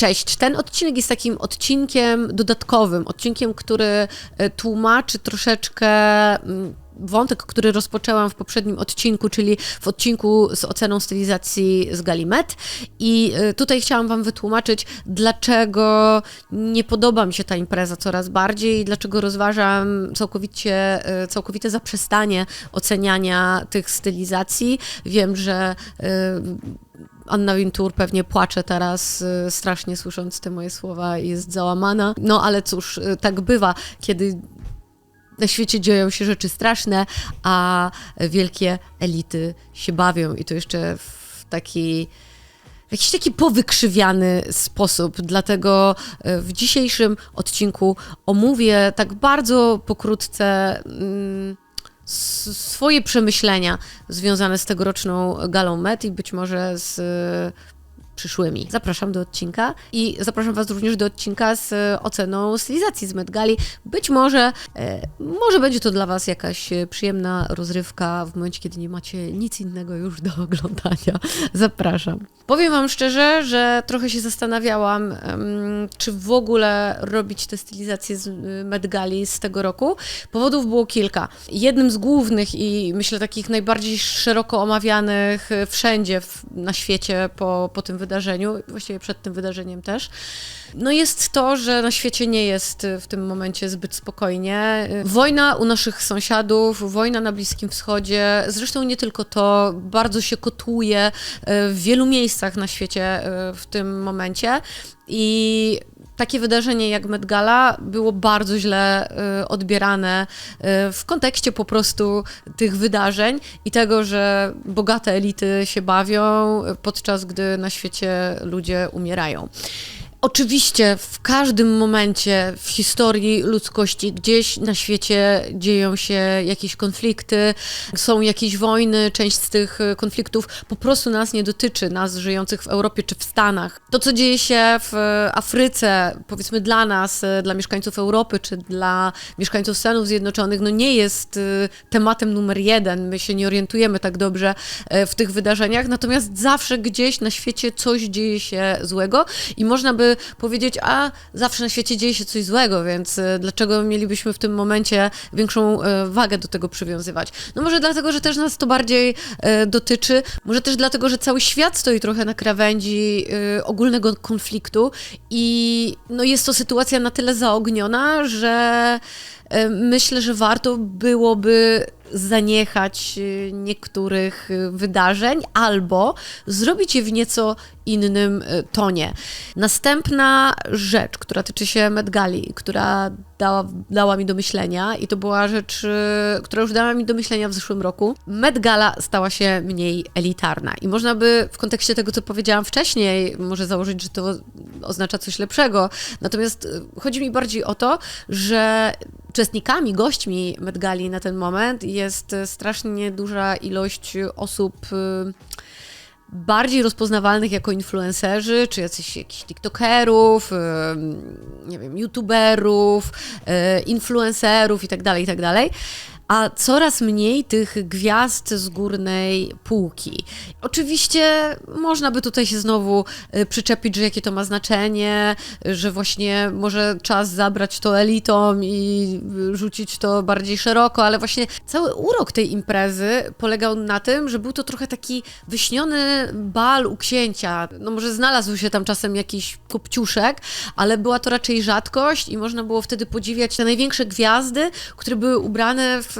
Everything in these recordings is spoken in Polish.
Cześć, ten odcinek jest takim odcinkiem dodatkowym, odcinkiem, który e, tłumaczy troszeczkę mm, wątek, który rozpoczęłam w poprzednim odcinku, czyli w odcinku z oceną stylizacji z Galimet. I e, tutaj chciałam Wam wytłumaczyć, dlaczego nie podoba mi się ta impreza coraz bardziej, dlaczego rozważam całkowicie, e, całkowite zaprzestanie oceniania tych stylizacji. Wiem, że Anna Wintour pewnie płacze teraz y, strasznie słysząc te moje słowa i jest załamana. No ale cóż, y, tak bywa, kiedy na świecie dzieją się rzeczy straszne, a wielkie elity się bawią i to jeszcze w taki jakiś taki powykrzywiany sposób. Dlatego y, w dzisiejszym odcinku omówię tak bardzo pokrótce. Mm, swoje przemyślenia związane z tegoroczną galą Met i być może z przyszłymi. Zapraszam do odcinka i zapraszam Was również do odcinka z e, oceną stylizacji z Medgali. Być może, e, może będzie to dla Was jakaś e, przyjemna rozrywka w momencie, kiedy nie macie nic innego już do oglądania. Zapraszam. Powiem Wam szczerze, że trochę się zastanawiałam, czy w ogóle robić te stylizacje z Medgali z tego roku. Powodów było kilka. Jednym z głównych i myślę takich najbardziej szeroko omawianych wszędzie na świecie po, po tym wydarzeniu wydarzeniu, właściwie przed tym wydarzeniem też, no jest to, że na świecie nie jest w tym momencie zbyt spokojnie. Wojna u naszych sąsiadów, wojna na Bliskim Wschodzie, zresztą nie tylko to, bardzo się kotuje e, w wielu miejscach na świecie w tym momencie i takie wydarzenie jak Met Gala było bardzo źle y, odbierane y, w kontekście po prostu tych wydarzeń i tego, że bogate elity się bawią, podczas gdy na świecie ludzie umierają. Oczywiście w każdym momencie w historii ludzkości gdzieś na świecie dzieją się jakieś konflikty, są jakieś wojny, część z tych konfliktów po prostu nas nie dotyczy, nas żyjących w Europie czy w Stanach. To, co dzieje się w Afryce, powiedzmy dla nas, dla mieszkańców Europy czy dla mieszkańców Stanów Zjednoczonych, no nie jest y, tematem numer jeden. My się nie orientujemy tak dobrze w tych wydarzeniach, natomiast zawsze gdzieś na świecie coś dzieje się złego i można by powiedzieć, a zawsze na świecie dzieje się coś złego, więc e, dlaczego mielibyśmy w tym momencie większą e, wagę do tego przywiązywać? No może dlatego, że też nas to bardziej e, dotyczy, może też dlatego, że cały świat stoi trochę na krawędzi ogólnego konfliktu i no jest to sytuacja na tyle zaogniona, że myślę, że warto byłoby zaniechać niektórych wydarzeń albo zrobić je w nieco innym e, tonie. Następna rzecz, która tyczy się Medgali, która dała, dała mi do myślenia i to była rzecz, która już dała mi do myślenia w zeszłym roku. Medgala stała się mniej elitarna i można by w kontekście tego, co powiedziałam wcześniej, może założyć, że to oznacza coś lepszego. Natomiast chodzi mi bardziej o to, że uczestnikami, gośćmi Medgali na ten moment jest strasznie duża ilość osób bardziej rozpoznawalnych jako influencerzy, czy jacyś jakichś tiktokerów, nie wiem, youtuberów, e, influencerów itd., tak itd., tak a coraz mniej tych gwiazd z górnej półki. Oczywiście można by tutaj się znowu y, przyczepić, że jakie to ma znaczenie, że właśnie może czas zabrać to elitom i rzucić to bardziej szeroko, ale właśnie cały urok tej imprezy polegał na tym, że był to trochę taki wyśniony bal u księcia. No może znalazł się tam czasem jakiś kopciuszek, ale była to raczej rzadkość i można było wtedy podziwiać te największe gwiazdy, które były ubrane w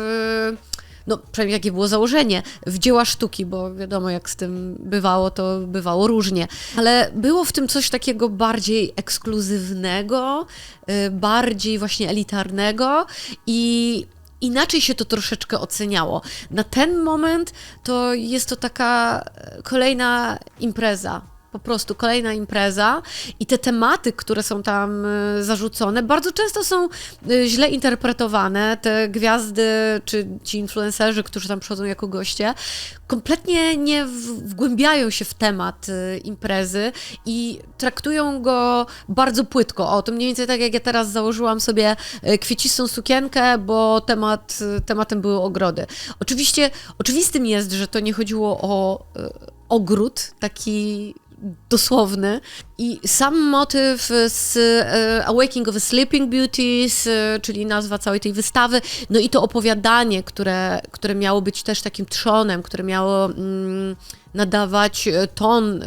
no przynajmniej jakie było założenie, w dzieła sztuki, bo wiadomo jak z tym bywało, to bywało różnie. Ale było w tym coś takiego bardziej ekskluzywnego, y, bardziej właśnie elitarnego i inaczej się to troszeczkę oceniało. Na ten moment to jest to taka kolejna impreza po prostu kolejna impreza i te tematy, które są tam y, zarzucone, bardzo często są y, źle interpretowane. Te gwiazdy czy ci influencerzy, którzy tam przychodzą jako goście, kompletnie nie wgłębiają się w temat y, imprezy i traktują go bardzo płytko. O, to mniej więcej tak jak ja teraz założyłam sobie kwiecistą sukienkę, bo temat, tematem były ogrody. Oczywiście, oczywistym jest, że to nie chodziło o ogród taki dosłowny, I sam motyw z e, Awakening of a Sleeping Beauties, czyli nazwa całej tej wystawy, no i to opowiadanie, które, które miało być też takim trzonem, które miało mm, nadawać e, ton e,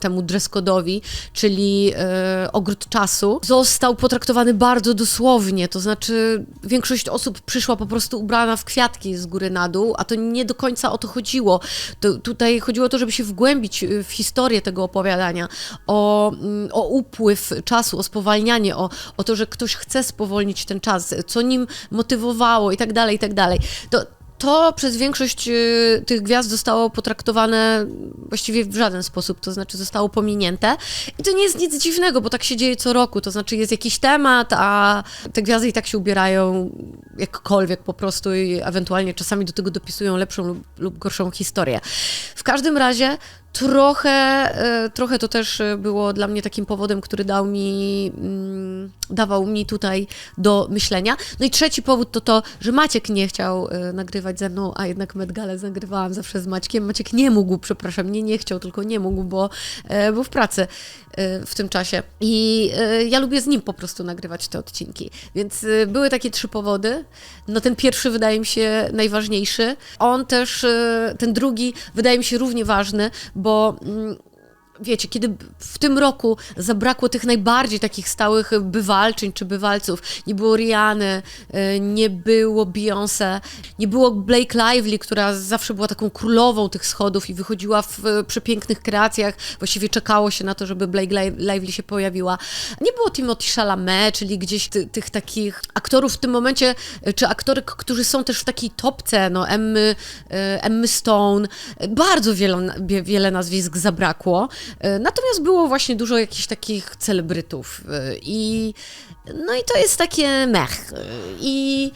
temu dress-code'owi, czyli e, ogród czasu, został potraktowany bardzo dosłownie, to znaczy większość osób przyszła po prostu ubrana w kwiatki z góry na dół, a to nie do końca o to chodziło. To, tutaj chodziło o to, żeby się wgłębić w historię tego opowiadania, o, mm, o upływ czasu, o spowalnianie, o, o to, że ktoś chce spowolnić ten czas, co nim motywowało i tak dalej, i tak dalej. To, to przez większość y, tych gwiazd zostało potraktowane właściwie w żaden sposób, to znaczy zostało pominięte. I to nie jest nic dziwnego, bo tak się dzieje co roku, to znaczy jest jakiś temat, a te gwiazdy i tak się ubierają jakkolwiek po prostu i ewentualnie czasami do tego dopisują lepszą lub, lub gorszą historię. W każdym razie trochę, e, trochę to też było dla mnie takim powodem, który dał mi, mm, dawał mi tutaj do myślenia. No i trzeci powód to to, że Maciek nie chciał e, nagrywać ze mną, a jednak Medgale nagrywałam zawsze z Maćkiem. Maciek nie mógł, przepraszam, nie nie chciał, tylko nie mógł, bo był w pracy w tym czasie. I ja lubię z nim po prostu nagrywać te odcinki. Więc były takie trzy powody. No ten pierwszy wydaje mi się najważniejszy. On też, ten drugi wydaje mi się równie ważny, bo mm, wiecie, kiedy w tym roku zabrakło tych najbardziej takich stałych bywalczyń czy bywalców, nie było Riany, y, nie było Beyoncé, nie było Blake Lively, która zawsze była taką królową tych schodów i wychodziła w przepięknych kreacjach, właściwie czekało się na to, żeby Blake Lively się pojawiła. Nie było Timothy Chalamet, czyli gdzieś ty, tych takich aktorów w tym momencie, y, czy aktorek, którzy są też w takiej topce, no Emmy, y, Emmy Stone, bardzo wiele, wiele nazwisk zabrakło. E, natomiast było właśnie dużo jakichś takich celebrytów e, i no i to jest takie mech. E, I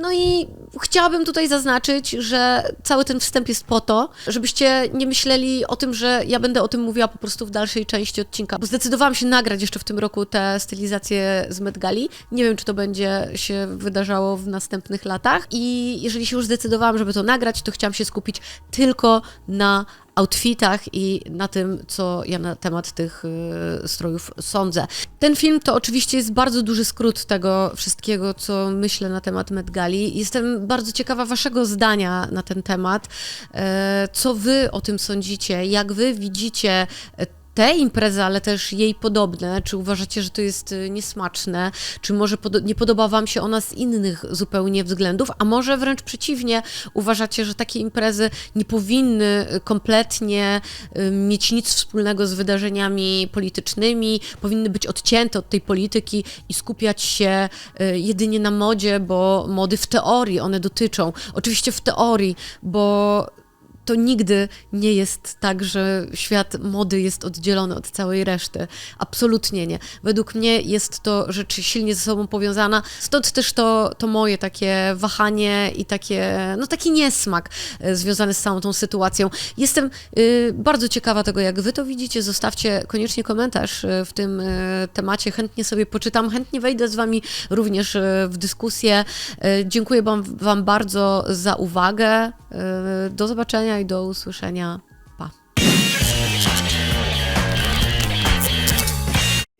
no i chciałabym tutaj zaznaczyć, że cały ten wstęp jest po to, żebyście nie myśleli o tym, że ja będę o tym mówiła po prostu w dalszej części odcinka, bo zdecydowałam się nagrać jeszcze w tym roku te stylizacje z Met Gali. Nie wiem, czy to będzie się wydarzało w następnych latach i jeżeli się już zdecydowałam, żeby to nagrać, to chciałam się skupić tylko na outfitach i na tym, co ja na temat tych y, strojów sądzę. Ten film to oczywiście jest bardzo duży skrót tego wszystkiego, co myślę na temat Met Gali. Jestem bardzo ciekawa waszego zdania na ten temat. E, co wy o tym sądzicie? Jak wy widzicie te imprezy, ale też jej podobne, czy uważacie, że to jest y, niesmaczne, czy może pod nie podoba Wam się ona z innych zupełnie względów, a może wręcz przeciwnie, uważacie, że takie imprezy nie powinny y, kompletnie y, mieć nic wspólnego z wydarzeniami politycznymi, powinny być odcięte od tej polityki i skupiać się jedynie na modzie, bo mody w teorii one dotyczą. Oczywiście w teorii, bo to nigdy nie jest tak, że świat mody jest oddzielony od całej reszty. Absolutnie nie. Według mnie jest to rzecz silnie ze sobą powiązana, stąd też to, to moje takie wahanie i takie, no taki niesmak e, związany z całą tą sytuacją. Jestem y, bardzo ciekawa tego, jak wy to widzicie. Zostawcie koniecznie komentarz e, w tym y, temacie. Chętnie sobie poczytam, chętnie wejdę z wami również y, w dyskusję. Dziękuję wam, wam bardzo za uwagę. Do i do usłyszenia